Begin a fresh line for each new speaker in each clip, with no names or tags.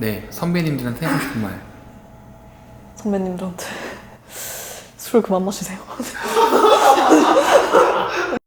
네, 선배님들한테 하고 싶은 말.
선배님들한테 술 그만 마시세요.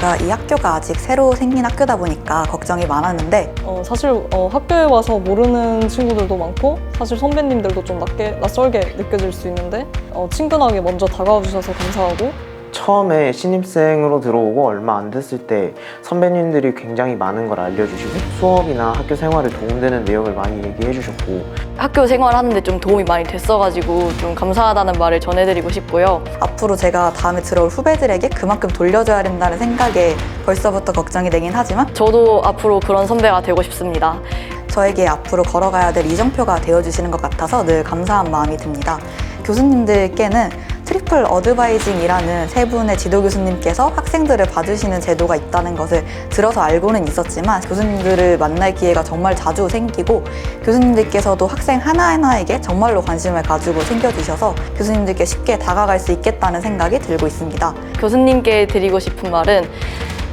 제가 이 학교가 아직 새로 생긴 학교다 보니까 걱정이 많았는데
어, 사실 어, 학교에 와서 모르는 친구들도 많고 사실 선배님들도 좀 낯게, 낯설게 느껴질 수 있는데 어, 친근하게 먼저 다가와 주셔서 감사하고
처음에 신입생으로 들어오고 얼마 안 됐을 때 선배님들이 굉장히 많은 걸 알려주시고 수업이나 학교 생활에 도움되는 내용을 많이 얘기해 주셨고
학교 생활하는데 좀 도움이 많이 됐어가지고 좀 감사하다는 말을 전해드리고 싶고요.
앞으로 제가 다음에 들어올 후배들에게 그만큼 돌려줘야 된다는 생각에 벌써부터 걱정이 되긴 하지만
저도 앞으로 그런 선배가 되고 싶습니다.
저에게 앞으로 걸어가야 될 이정표가 되어주시는 것 같아서 늘 감사한 마음이 듭니다. 교수님들께는 트리플 어드바이징이라는 세 분의 지도 교수님께서 학생들을 봐주시는 제도가 있다는 것을 들어서 알고는 있었지만 교수님들을 만날 기회가 정말 자주 생기고 교수님들께서도 학생 하나하나에게 정말로 관심을 가지고 챙겨주셔서 교수님들께 쉽게 다가갈 수 있겠다는 생각이 들고 있습니다.
교수님께 드리고 싶은 말은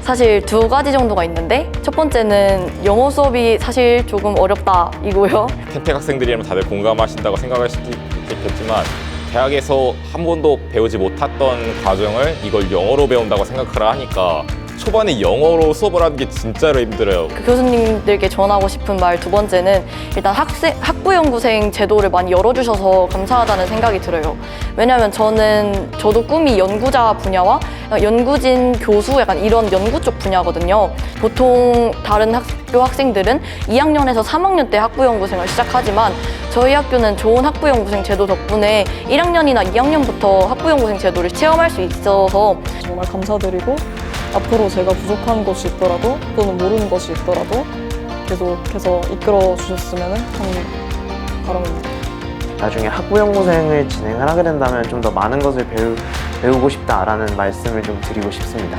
사실 두 가지 정도가 있는데 첫 번째는 영어 수업이 사실 조금 어렵다 이고요.
템텍 학생들이라면 다들 공감하신다고 생각할 수도 있겠지만 대학에서 한 번도 배우지 못했던 과정을 이걸 영어로 배운다고 생각하라 하니까 초반에 영어로 수업을 하는 게 진짜로 힘들어요.
그 교수님들께 전하고 싶은 말 두 번째는 일단 학생 학부 연구생 제도를 많이 열어주셔서 감사하다는 생각이 들어요. 왜냐하면 저는 저도 꿈이 연구자 분야와 연구진 교수 약간 이런 연구 쪽 분야거든요. 보통 다른 학교 학생들은 2학년에서 3학년 때 학부 연구생을 시작하지만 저희 학교는 좋은 학부 연구생 제도 덕분에 1학년이나 2학년부터 학부 연구생 제도를 체험할 수 있어서
정말 감사드리고 앞으로 제가 부족한 것이 있더라도 또는 모르는 것이 있더라도 계속해서 이끌어 주셨으면 하는 바람입니다.
나중에 학부연구생을 진행을 하게 된다면 좀 더 많은 것을 배우, 배우고 싶다라는 말씀을 좀 드리고 싶습니다.